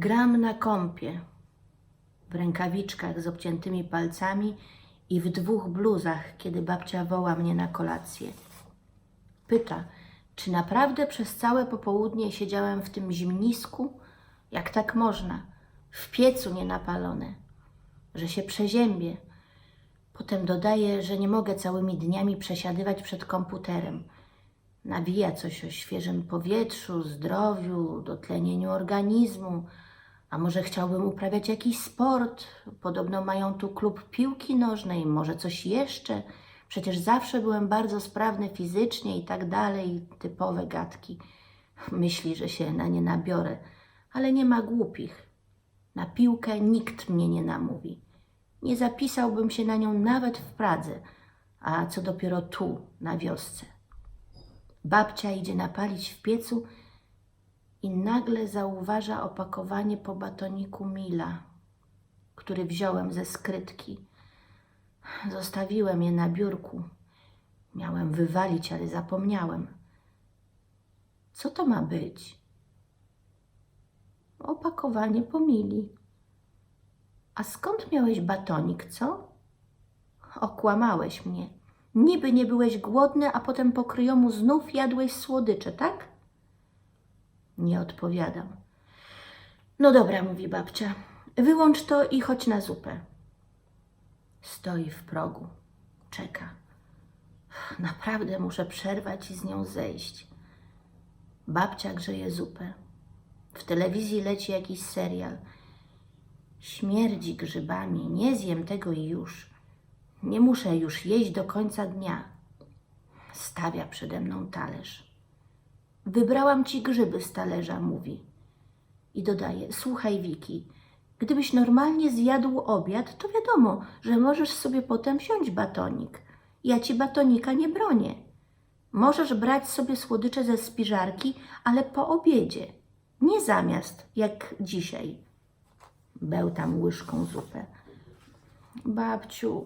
Gram na kąpie, w rękawiczkach z obciętymi palcami i w dwóch bluzach, kiedy babcia woła mnie na kolację. Pyta, czy naprawdę przez całe popołudnie siedziałem w tym zimnisku? Jak tak można? W piecu nienapalone, że się przeziębię. Potem dodaje, że nie mogę całymi dniami przesiadywać przed komputerem. Nawija coś o świeżym powietrzu, zdrowiu, dotlenieniu organizmu. A może chciałbym uprawiać jakiś sport? Podobno mają tu klub piłki nożnej, może coś jeszcze. Przecież zawsze byłem bardzo sprawny fizycznie i tak dalej, typowe gadki. Myśli, że się na nie nabiorę, ale nie ma głupich. Na piłkę nikt mnie nie namówi. Nie zapisałbym się na nią nawet w Pradze, a co dopiero tu, na wiosce. Babcia idzie napalić w piecu i nagle zauważa opakowanie po batoniku Mila, który wziąłem ze skrytki. Zostawiłem je na biurku. Miałem wywalić, ale zapomniałem. Co to ma być? Opakowanie po Mili. A skąd miałeś batonik, co? Okłamałeś mnie. Niby nie byłeś głodny, a potem po kryjomu znów jadłeś słodycze, tak? Nie odpowiadam. No dobra, mówi babcia. Wyłącz to i chodź na zupę. Stoi w progu. Czeka. Naprawdę muszę przerwać i z nią zejść. Babcia grzeje zupę. W telewizji leci jakiś serial. Śmierdzi grzybami. Nie zjem tego i już. Nie muszę już jeść do końca dnia. Stawia przede mną talerz. Wybrałam ci grzyby z talerza, mówi. I dodaje: Słuchaj, Wiki, gdybyś normalnie zjadł obiad, to wiadomo, że możesz sobie potem wziąć batonik. Ja ci batonika nie bronię. Możesz brać sobie słodycze ze spiżarki, ale po obiedzie, nie zamiast jak dzisiaj. Bełtam łyżką zupę. Babciu,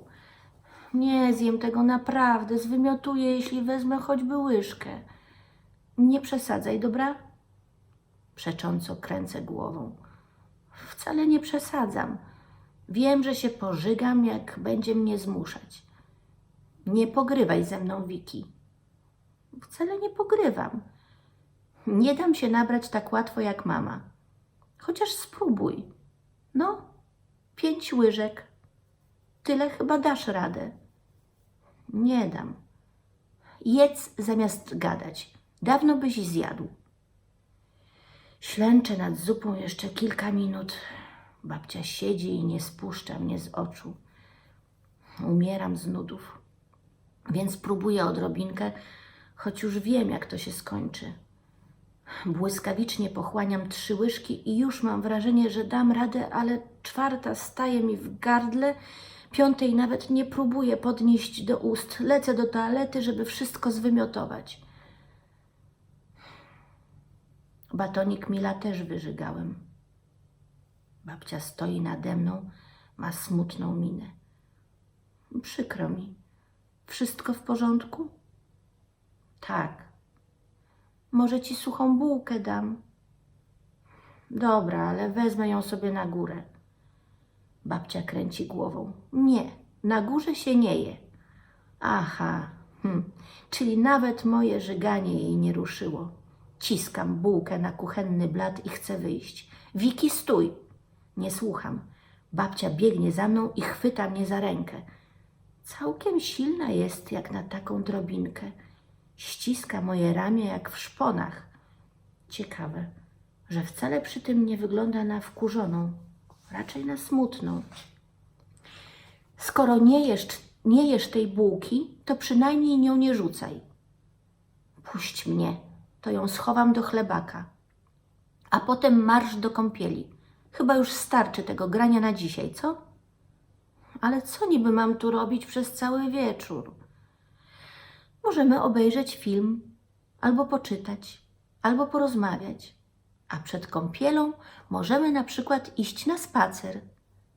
nie zjem tego naprawdę, zwymiotuję, jeśli wezmę choćby łyżkę. Nie przesadzaj, dobra? Przecząco kręcę głową. Wcale nie przesadzam. Wiem, że się pożygam, jak będzie mnie zmuszać. Nie pogrywaj ze mną, Wiki. Wcale nie pogrywam. Nie dam się nabrać tak łatwo jak mama. Chociaż spróbuj. No, pięć łyżek. Tyle chyba dasz radę. Nie dam. Jedz zamiast gadać. Dawno byś zjadł. Ślęczę nad zupą jeszcze kilka minut. Babcia siedzi i nie spuszcza mnie z oczu. Umieram z nudów, więc próbuję odrobinkę, choć już wiem, jak to się skończy. Błyskawicznie pochłaniam trzy łyżki i już mam wrażenie, że dam radę, ale czwarta staje mi w gardle, piątej nawet nie próbuję podnieść do ust. Lecę do toalety, żeby wszystko zwymiotować. Batonik Mila też wyżygałem. Babcia stoi nade mną, ma smutną minę. Przykro mi. Wszystko w porządku? Tak. Może ci suchą bułkę dam? Dobra, ale wezmę ją sobie na górę. Babcia kręci głową. Nie, na górze się nie je. Aha, hm, czyli nawet moje żyganie jej nie ruszyło. Ciskam bułkę na kuchenny blat i chcę wyjść. Wiki, stój! Nie słucham. Babcia biegnie za mną i chwyta mnie za rękę. Całkiem silna jest jak na taką drobinkę. Ściska moje ramię jak w szponach. Ciekawe, że wcale przy tym nie wygląda na wkurzoną, raczej na smutną. Skoro nie jesz, nie jesz tej bułki, to przynajmniej nią nie rzucaj. Puść mnie, to ją schowam do chlebaka. A potem marsz do kąpieli. Chyba już starczy tego grania na dzisiaj, co? Ale co niby mam tu robić przez cały wieczór? Możemy obejrzeć film, albo poczytać, albo porozmawiać. A przed kąpielą możemy na przykład iść na spacer.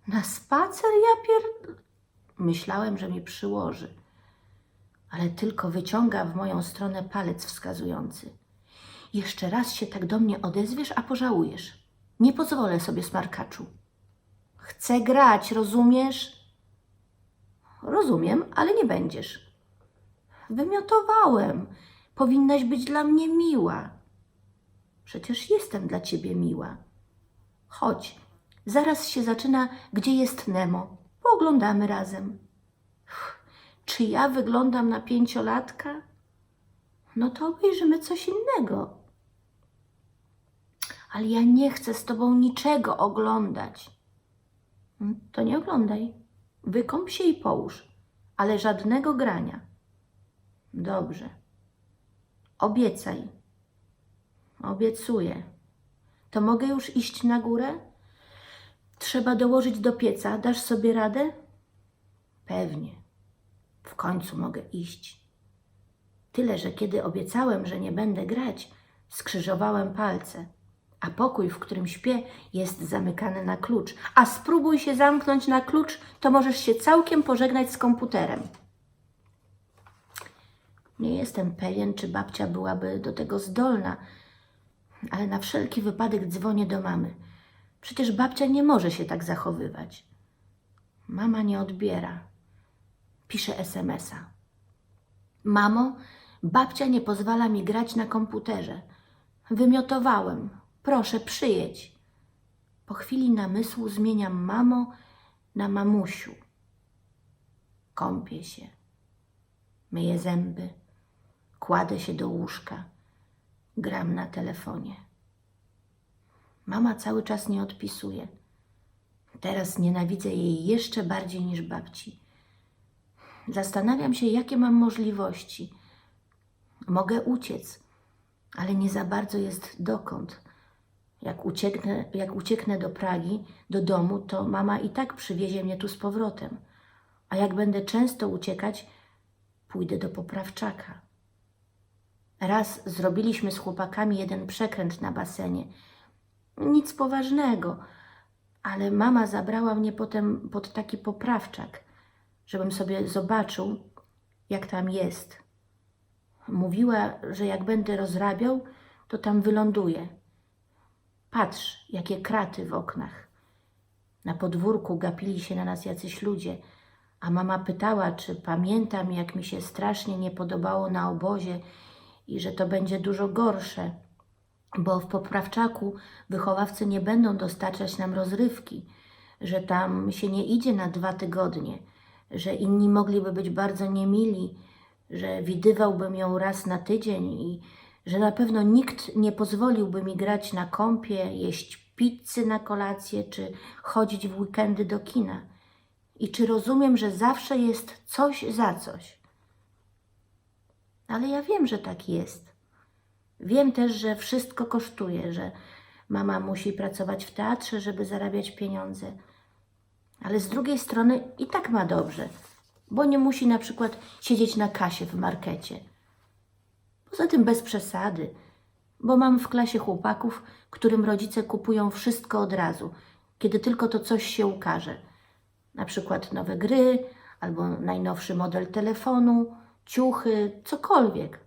Na spacer ja pier... Myślałem, że mi przyłoży, ale tylko wyciąga w moją stronę palec wskazujący. Jeszcze raz się tak do mnie odezwiesz, a pożałujesz. Nie pozwolę sobie, smarkaczu. Chcę grać, rozumiesz? Rozumiem, ale nie będziesz. Wymiotowałem. Powinnaś być dla mnie miła. Przecież jestem dla ciebie miła. Chodź, zaraz się zaczyna, gdzie jest Nemo. Pooglądamy razem. Czy ja wyglądam na pięciolatka? No to obejrzymy coś innego. Ale ja nie chcę z tobą niczego oglądać. "Mm, To nie oglądaj. Wykąp się i połóż, ale żadnego grania. Dobrze. Obiecaj. Obiecuję. To mogę już iść na górę? Trzeba dołożyć do pieca. Dasz sobie radę? Pewnie. W końcu mogę iść. Tyle, że kiedy obiecałem, że nie będę grać, skrzyżowałem palce, a pokój, w którym śpię, jest zamykany na klucz. A spróbuj się zamknąć na klucz, to możesz się całkiem pożegnać z komputerem. Nie jestem pewien, czy babcia byłaby do tego zdolna, ale na wszelki wypadek dzwonię do mamy. Przecież babcia nie może się tak zachowywać. Mama nie odbiera. Pisze SMS-a. Mamo, babcia nie pozwala mi grać na komputerze. Wymiotowałem. Proszę, przyjedź. Po chwili namysłu zmieniam mamo na mamusiu. Kąpię się. Myję zęby. Kładę się do łóżka. Gram na telefonie. Mama cały czas nie odpisuje. Teraz nienawidzę jej jeszcze bardziej niż babci. Zastanawiam się, jakie mam możliwości. Mogę uciec, ale nie za bardzo jest dokąd. Jak ucieknę, jak ucieknę do Pragi, do domu, to mama i tak przywiezie mnie tu z powrotem. A jak będę często uciekać, pójdę do poprawczaka. Raz zrobiliśmy z chłopakami jeden przekręt na basenie. Nic poważnego, ale mama zabrała mnie potem pod taki poprawczak, żebym sobie zobaczył, jak tam jest. Mówiła, że jak będę rozrabiał, to tam wyląduję. Patrz, jakie kraty w oknach. Na podwórku gapili się na nas jacyś ludzie, a mama pytała, czy pamiętam, jak mi się strasznie nie podobało na obozie i że to będzie dużo gorsze, bo w poprawczaku wychowawcy nie będą dostarczać nam rozrywki, że tam się nie idzie na dwa tygodnie, że inni mogliby być bardzo niemili, że widywałbym ją raz na tydzień i że na pewno nikt nie pozwoliłby mi grać na kąpie, jeść pizzy na kolację czy chodzić w weekendy do kina. I czy rozumiem, że zawsze jest coś za coś? Ale ja wiem, że tak jest. Wiem też, że wszystko kosztuje, że mama musi pracować w teatrze, żeby zarabiać pieniądze. Ale z drugiej strony i tak ma dobrze, bo nie musi na przykład siedzieć na kasie w markecie. Poza tym bez przesady, bo mam w klasie chłopaków, którym rodzice kupują wszystko od razu, kiedy tylko to coś się ukaże. Na przykład nowe gry, albo najnowszy model telefonu, ciuchy, cokolwiek.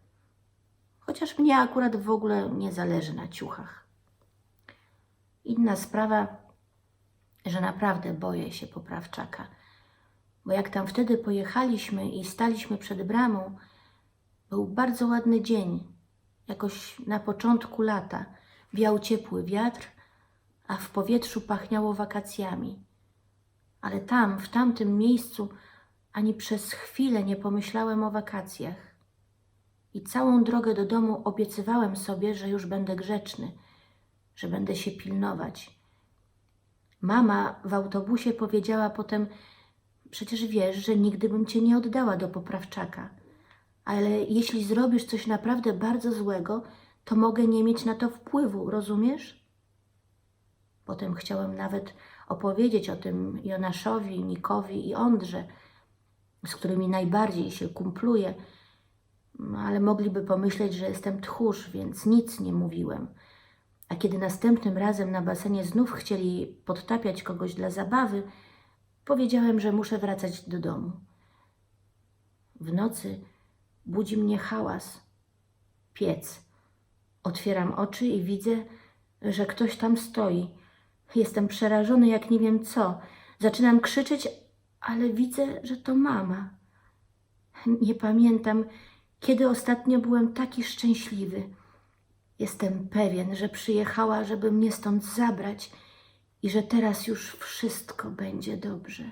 Chociaż mnie akurat w ogóle nie zależy na ciuchach. Inna sprawa, że naprawdę boję się poprawczaka, bo jak tam wtedy pojechaliśmy i staliśmy przed bramą, był bardzo ładny dzień, jakoś na początku lata. Wiał ciepły wiatr, a w powietrzu pachniało wakacjami. Ale tam, w tamtym miejscu, ani przez chwilę nie pomyślałem o wakacjach. I całą drogę do domu obiecywałem sobie, że już będę grzeczny, że będę się pilnować. Mama w autobusie powiedziała potem: Przecież wiesz, że nigdy bym cię nie oddała do poprawczaka, ale jeśli zrobisz coś naprawdę bardzo złego, to mogę nie mieć na to wpływu, rozumiesz? Potem chciałem nawet opowiedzieć o tym Jonaszowi, Nikowi i Ondrze, z którymi najbardziej się kumpluję, ale mogliby pomyśleć, że jestem tchórz, więc nic nie mówiłem. A kiedy następnym razem na basenie znów chcieli podtapiać kogoś dla zabawy, powiedziałem, że muszę wracać do domu. W nocy budzi mnie hałas. Piec. Otwieram oczy i widzę, że ktoś tam stoi. Jestem przerażony jak nie wiem co. Zaczynam krzyczeć, ale widzę, że to mama. Nie pamiętam, kiedy ostatnio byłem taki szczęśliwy. Jestem pewien, że przyjechała, żeby mnie stąd zabrać i że teraz już wszystko będzie dobrze.